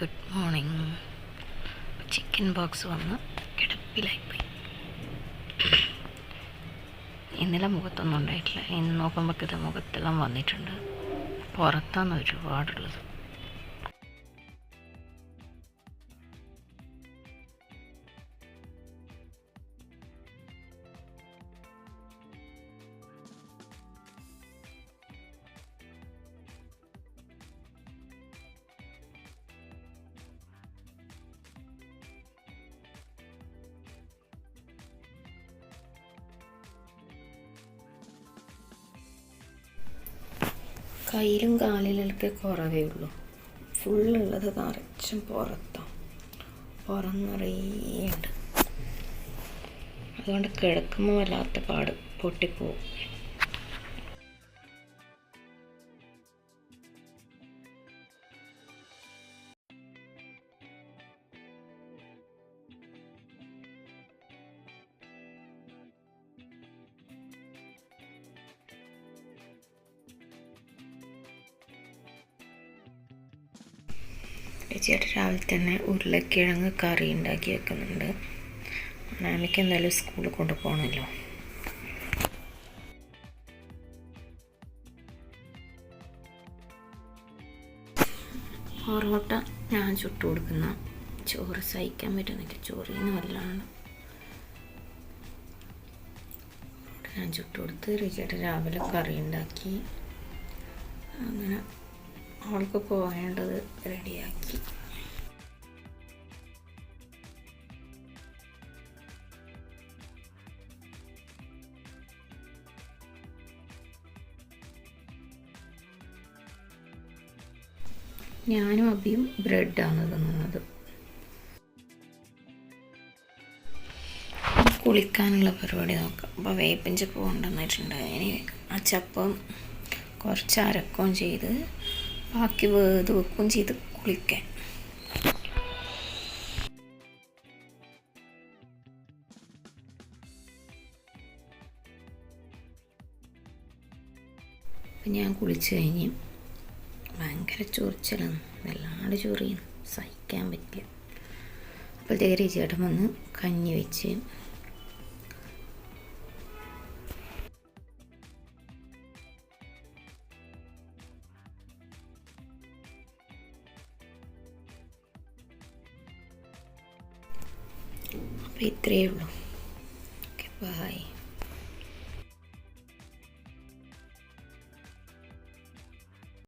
Good morning chicken box വന്ന് കിടപ്പിലായിപ്പോയി. ഇന്നലെ മുഖത്തൊന്നും ഉണ്ടായിട്ടില്ല. ഇന്ന് നോക്കുമ്പോഴത്തെ മുഖത്തെല്ലാം വന്നിട്ടുണ്ട്. പുറത്താണ് ഒരുപാടുള്ളത്. കയ്യിലും കാലിലൊക്കെ കുറവേ ഉള്ളൂ. ഫുള്ളുള്ളത് നിറച്ചും പുറത്താണ് പുറം നിറയുണ്ട് അതുകൊണ്ട് കിടക്കുമ്പോൾ വല്ലാത്ത പാട് പൊട്ടിപ്പോവും. ചേട്ടൻ രാവിലെ തന്നെ ഉരുളക്കിഴങ്ങ് കറി ഉണ്ടാക്കി വെക്കുന്നുണ്ട്. മാമിക്ക് എന്തായാലും സ്കൂളിൽ കൊണ്ടുപോകണമല്ലോ പൊറോട്ട ഞാൻ ചുട്ടു കൊടുക്കുന്ന ചോറ് സഹിക്കാൻ പറ്റുന്നില്ല ചോറിന്ന് വല്ലാണ്ട്. ഞാൻ ചുട്ടു കൊടുത്ത് ചേട്ടൻ രാവിലെ കറി ഉണ്ടാക്കി. അങ്ങനെ അവൾക്ക് പോകേണ്ടത് റെഡിയാക്കി. ഞാനും അബിയും ബ്രെഡാണ് തിന്നുന്നത്. കുളിക്കാനുള്ള പരിപാടി നോക്കാം. അപ്പോൾ വേപ്പിൻ ചപ്പ് കൊണ്ടുവന്നിട്ടുണ്ട്. ഇനി ആ ചപ്പം കുറച്ച് അരക്കുകയും ചെയ്ത് ബാക്കി വേത് വെക്കുകയും ചെയ്ത് കുളിക്കാൻ. അപ്പം ഞാൻ കുളിച്ച് കഴിഞ്ഞ് ഭയങ്കര ചൊറിച്ചിലാണ്. വല്ലാണ്ട് ചൊറിയും സഹിക്കാൻ പറ്റില്ല. അപ്പോഴത്തേക്ക് ചേട്ടൻ വന്ന് കഞ്ഞി വെച്ച് അപ്പോൾ ഇത്രയേ ഉള്ളൂ ഓക്കെ ബായ്